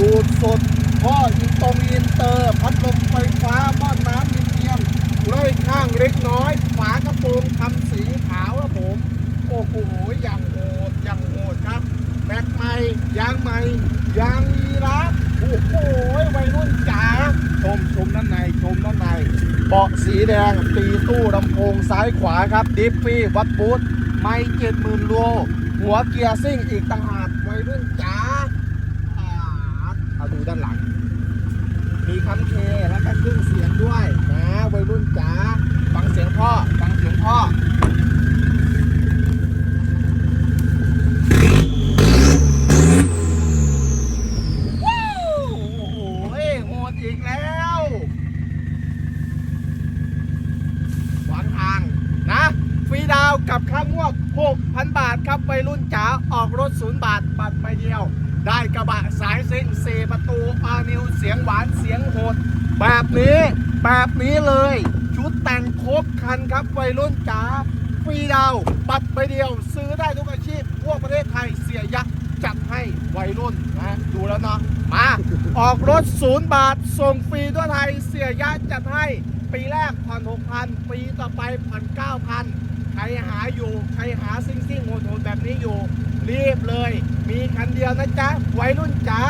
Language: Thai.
สุดพ่ออินตรงอินเตอร์ พัดลมไฟฟ้าหม้อน้ำมีเทียมเลยข้างเล็กน้อย ฝากระโปรงทำสีขาวครับผม โอ้โหอย่างโหดอย่างโหดครับแม็กใหม่ยางใหม่ยางมีรักโอ้โหวัยรุ่นจ๋าชมชมด้านในชมด้านในเบาะสีแดงตีตู้ลำโพงซ้ายขวาครับ ดิฟฟี่วัดบูธไม่เจ็ดหมื่นโลหัวเกียร์ซิ่งอีกต่างหากวัยรุ่นจ๋าอ่าเอาดูด้านหลัง มี คันเคแล้วก็เครื่องเสียงด้วยนะวัยรุ่นจ๋าฟังเสียงพ่อฟังเสียงพ่อโอ้โหโหดอีกแล้ววางแผนนะฟรีดาวกับค่างวด6,000 บาทครับวัยรุ่นจ๋าออกรถศูนย์บาท บัตรใบเดียว ได้กระบะสายซิ่ง4ประตูอานิวเสียงหวานเสียงโหด แบบนี้แบบนี้เลย ชุดแต่งครบคันครับวัยรุ่นจ๋าฟรีดาวบัตรใบเดียว ซื้อได้ทุกอาชีพทั่วประเทศไทยเสียยักษ์จัดให้วัยรุ่นนะดูแล้วเนาะมาออกรถศูนย์บาท ส่งฟรีทั่วไทยเสียยะจัดให้ ปีแรกผ่อนหกพันปีต่อไปผ่อนเก้าพันใครหาอยู่ใครหาซิ่งซิ่งโหดๆแบบนี้อยู่ รีบเลย มีคันเดียวนะจ๊ะวัยรุ่นจ๋า